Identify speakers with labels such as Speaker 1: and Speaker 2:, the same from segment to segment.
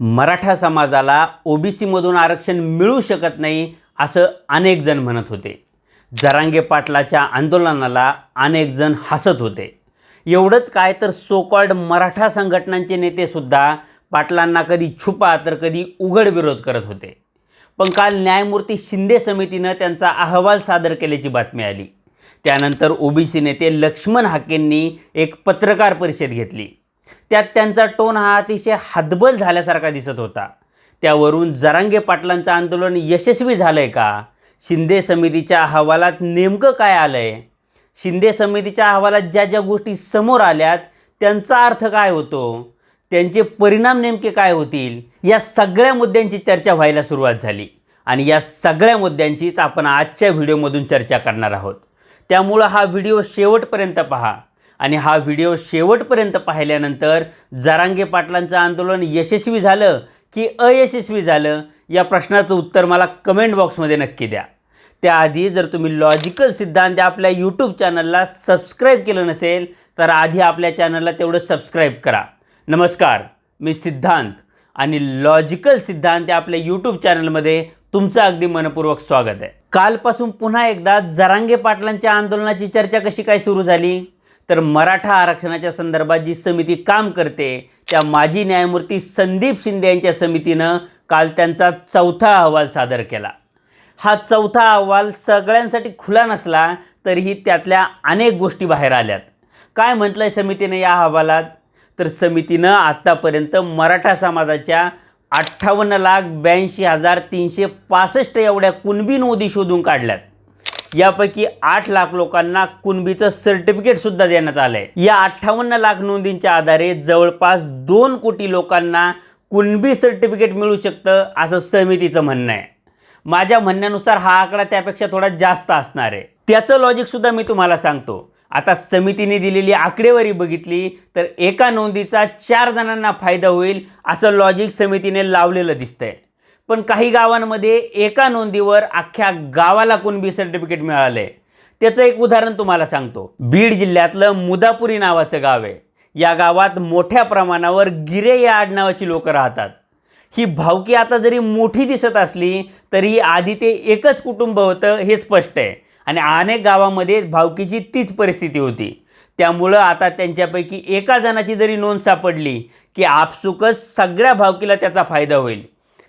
Speaker 1: मराठा समाजाला ओबीसीमधून आरक्षण मिळू शकत नाही असं अनेक जण म्हणत होते. जरांगे पाटलाच्या आंदोलनाला अनेक जण हसत होते. एवढंच काय तर सोकॉल्ड मराठा संघटनांचे नेतेसुद्धा पाटलांना कधी छुपा तर कधी उघड विरोध करत होते. पण काल न्यायमूर्ती शिंदे समितीनं त्यांचा अहवाल सादर केल्याची बातमी आली. त्यानंतर ओबीसी नेते लक्ष्मण हाकेंनी एक पत्रकार परिषद घेतली. त्यात त्यांचा टोन हा अतिशय हतबल झाल्यासारखा दिसत होता. त्यावरून जरांगे पाटलांचं आंदोलन यशस्वी झालं आहे का? शिंदे समितीच्या अहवालात नेमकं काय आलं आहे शिंदे समितीच्या अहवालात ज्या ज्या गोष्टी समोर आल्यात त्यांचा अर्थ काय होतो? त्यांचे परिणाम नेमके काय होतील? या सगळ्या मुद्द्यांची चर्चा व्हायला सुरुवात झाली. आणि या सगळ्या मुद्द्यांचीच आपण आजच्या व्हिडिओमधून चर्चा करणार आहोत. त्यामुळं हा व्हिडिओ शेवटपर्यंत पहा. आणि हा व्हिडिओ शेवटपर्यंत पाहिल्यानंतर जरांगे पाटलांचं आंदोलन यशस्वी झालं की अयशस्वी झालं या प्रश्नाचं उत्तर मला कमेंट बॉक्समध्ये नक्की द्या. त्याआधी जर तुम्ही लॉजिकल सिद्धांत आपल्या यूट्यूब चॅनलला सबस्क्राईब केलं नसेल तर आधी आपल्या चॅनलला तेवढं सबस्क्राईब करा. नमस्कार मी सिद्धांत आणि लॉजिकल सिद्धांत आपल्या यूट्यूब चॅनलमध्ये तुमचं अगदी मनपूर्वक स्वागत आहे. कालपासून पुन्हा एकदा जरांगे पाटलांच्या आंदोलनाची चर्चा कशी काय सुरू झाली? तर मराठा आरक्षणाच्या संदर्भात जी समिती काम करते त्या माजी न्यायमूर्ती संदीप शिंदे यांच्या समितीनं काल त्यांचा चौथा अहवाल सादर केला. हा चौथा अहवाल सगळ्यांसाठी खुला नसला तरीही त्यातल्या अनेक गोष्टी बाहेर आल्यात. काय म्हटलं आहे समितीनं या अहवालात? तर समितीनं आत्तापर्यंत मराठा समाजाच्या अठ्ठावन्न लाख ब्याऐंशी हजार तीनशे पासष्ट एवढ्या कुणबी नोंदी शोधून काढल्यात. यापैकी आठ लाख लोकांना कुणबीचं सर्टिफिकेटसुद्धा देण्यात आलं आहे या अठ्ठावन्न लाख नोंदींच्या आधारे जवळपास दोन कोटी लोकांना कुणबी सर्टिफिकेट मिळू शकतं असं समितीचं म्हणणं आहे. माझ्या म्हणण्यानुसार हा आकडा त्यापेक्षा थोडा जास्त असणार आहे. त्याचं लॉजिकसुद्धा मी तुम्हाला सांगतो. आता समितीने दिलेली आकडेवारी बघितली तर एका नोंदीचा चार जणांना फायदा होईल असं लॉजिक समितीने लावलेलं दिसतंय. पण काही गावांमध्ये एका नोंदीवर अख्ख्या गावाला कुणबी सर्टिफिकेट मिळालं आहे त्याचं एक उदाहरण तुम्हाला सांगतो. बीड जिल्ह्यातलं मुदापुरी नावाचं गाव आहे. या गावात मोठ्या प्रमाणावर गिरे या आडनावाची लोकं राहतात. ही भावकी आता जरी मोठी दिसत असली तरी आधी ते एकच कुटुंब होतं हे स्पष्ट आहे. आणि अनेक गावामध्ये भावकीची तीच परिस्थिती होती. त्यामुळं आता त्यांच्यापैकी एका जणाची जरी नोंद सापडली की आपसुकच सगळ्या भावकीला त्याचा फायदा होईल.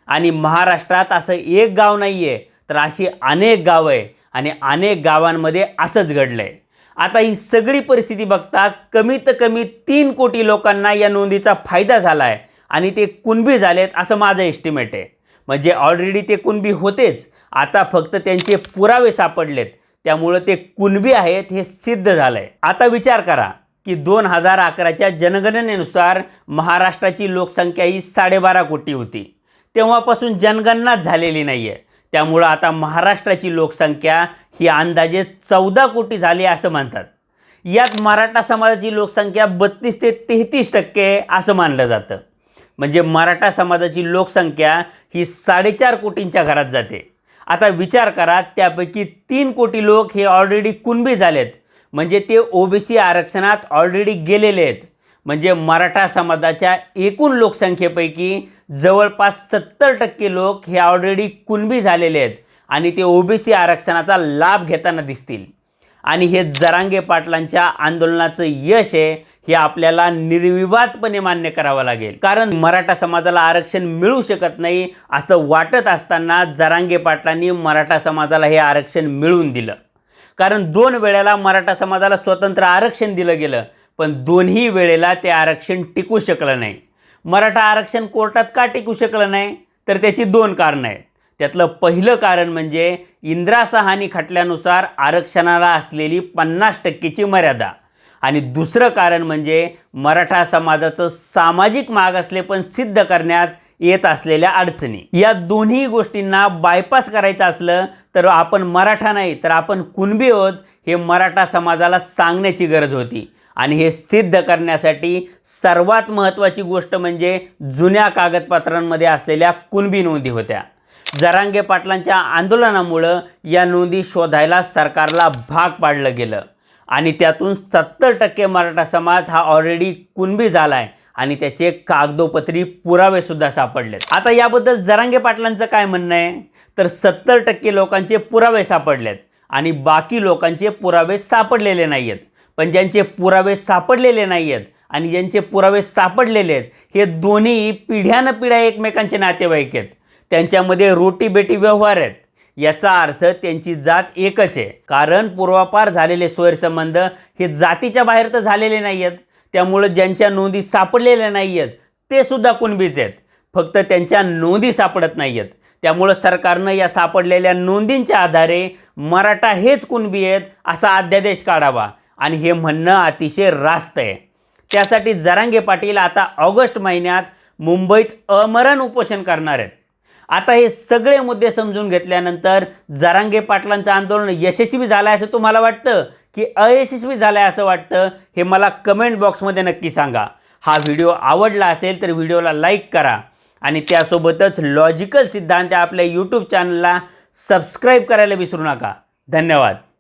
Speaker 1: आणि महाराष्ट्रात असं एक गाव नाही आहे तर अशी अनेक गावं आहे आणि अनेक गावांमध्ये असंच घडलं आहे आता ही सगळी परिस्थिती बघता कमीत कमी तीन कोटी लोकांना या नोंदीचा फायदा झाला आहे आणि ते कुणबी झालेत असं माझं एस्टिमेट आहे. म्हणजे ऑलरेडी ते कुणबी होतेच आता फक्त त्यांचे पुरावे सापडलेत. त्यामुळं ते कुणबी आहेत हे सिद्ध झालं आहे आता विचार करा की दोन हजार अकराच्या जनगणनेनुसार महाराष्ट्राची लोकसंख्या ही साडेबारा कोटी होती. तेव्हापासून जनगणनाच झालेली नाही आहे त्यामुळं आता महाराष्ट्राची लोकसंख्या ही अंदाजे चौदा कोटी झाली असं म्हणतात. यात मराठा समाजाची लोकसंख्या बत्तीस ते तेहतीस टक्के असं मानलं जातं. म्हणजे मराठा समाजाची लोकसंख्या ही साडेचार कोटींच्या घरात जाते. आता विचार करा त्यापैकी तीन कोटी लोक हे ऑलरेडी कुणबी झालेत. म्हणजे ते ओबीसी आरक्षणात ऑलरेडी गेलेले आहेत. म्हणजे मराठा समाजाच्या एकूण लोकसंख्येपैकी जवळपास सत्तर टक्के लोक हे ऑलरेडी कुणबी झालेले आहेत आणि ते ओबीसी आरक्षणाचा लाभ घेताना दिसतील. आणि हे जरांगे पाटलांच्या आंदोलनाचं यश आहे हे आपल्याला निर्विवादपणे मान्य करावं लागेल. कारण मराठा समाजाला आरक्षण मिळू शकत नाही असं वाटत असताना जरांगे पाटलांनी मराठा समाजाला हे आरक्षण मिळवून दिलं. कारण दोन वेळेला मराठा समाजाला स्वतंत्र आरक्षण दिलं गेलं. पण दोन्ही वेळेला ते आरक्षण टिकू शकलं नाही. मराठा आरक्षण कोर्टात का टिकू शकलं नाही? तर त्याची दोन कारणं आहेत. त्यातलं पहिलं कारण म्हणजे इंदिरा सहानी खटल्यानुसार आरक्षणाला असलेली पन्नास टक्केची मर्यादा. आणि दुसरं कारण म्हणजे मराठा समाजाचं सामाजिक मागासले पण सिद्ध करण्यात येत असलेल्या अडचणी. या दोन्ही गोष्टींना बायपास करायचं असलं तर आपण मराठा नाही तर आपण कुणबी आहोत हे मराठा समाजाला सांगण्याची गरज होती. आणि हे सिद्ध करण्यासाठी सर्वात महत्त्वाची गोष्ट म्हणजे जुन्या कागदपत्रांमध्ये असलेल्या कुणबी नोंदी होत्या. जरांगे पाटलांच्या आंदोलनामुळं या नोंदी शोधायला सरकारला भाग पाडलं गेलं. आणि त्यातून सत्तर टक्के मराठा समाज हा ऑलरेडी कुणबी झाला आहे आणि त्याचे कागदोपत्री पुरावेसुद्धा सापडलेत. आता याबद्दल जरांगे पाटलांचं काय म्हणणं आहे? तर सत्तर टक्के लोकांचे पुरावे सापडलेत आणि बाकी लोकांचे पुरावे सापडलेले नाही आहेत पण ज्यांचे पुरावे सापडलेले नाही आहेत आणि ज्यांचे पुरावे सापडलेले आहेत हे दोन्ही पिढ्यानपिढ्या एकमेकांचे नातेवाईक आहेत. त्यांच्यामध्ये रोटी बेटी व्यवहार आहेत. याचा अर्थ त्यांची जात एकच आहे. कारण पूर्वापार झालेले स्वैरसंबंध हे जातीच्या बाहेर तर झालेले नाही आहेत त्यामुळं ज्यांच्या नोंदी सापडलेल्या नाही आहेत ते सुद्धा कुणबीच आहेत. फक्त त्यांच्या नोंदी सापडत नाही आहेत त्यामुळं सरकारनं या सापडलेल्या नोंदींच्या आधारे मराठा हेच कुणबी आहेत असा अध्यादेश काढावा. आणि हे म्हणणं अतिशय रास्त आहे. त्यासाठी जरांगे पाटील आता ऑगस्ट महिन्यात मुंबईत अमरण उपोषण करणार आहेत. आता हे सगळे मुद्दे समजून घेतल्यानंतर जरांगे पाटलांचं आंदोलन यशस्वी झालं आहे असं तुम्हाला वाटतं की अयशस्वी झालं आहे असं वाटतं हे मला कमेंट बॉक्समध्ये नक्की सांगा. हा व्हिडिओ आवडला असेल तर व्हिडिओला लाईक करा आणि त्यासोबतच लॉजिकल सिद्धांत आपल्या यूट्यूब चॅनलला सबस्क्राईब करायला विसरू नका. धन्यवाद.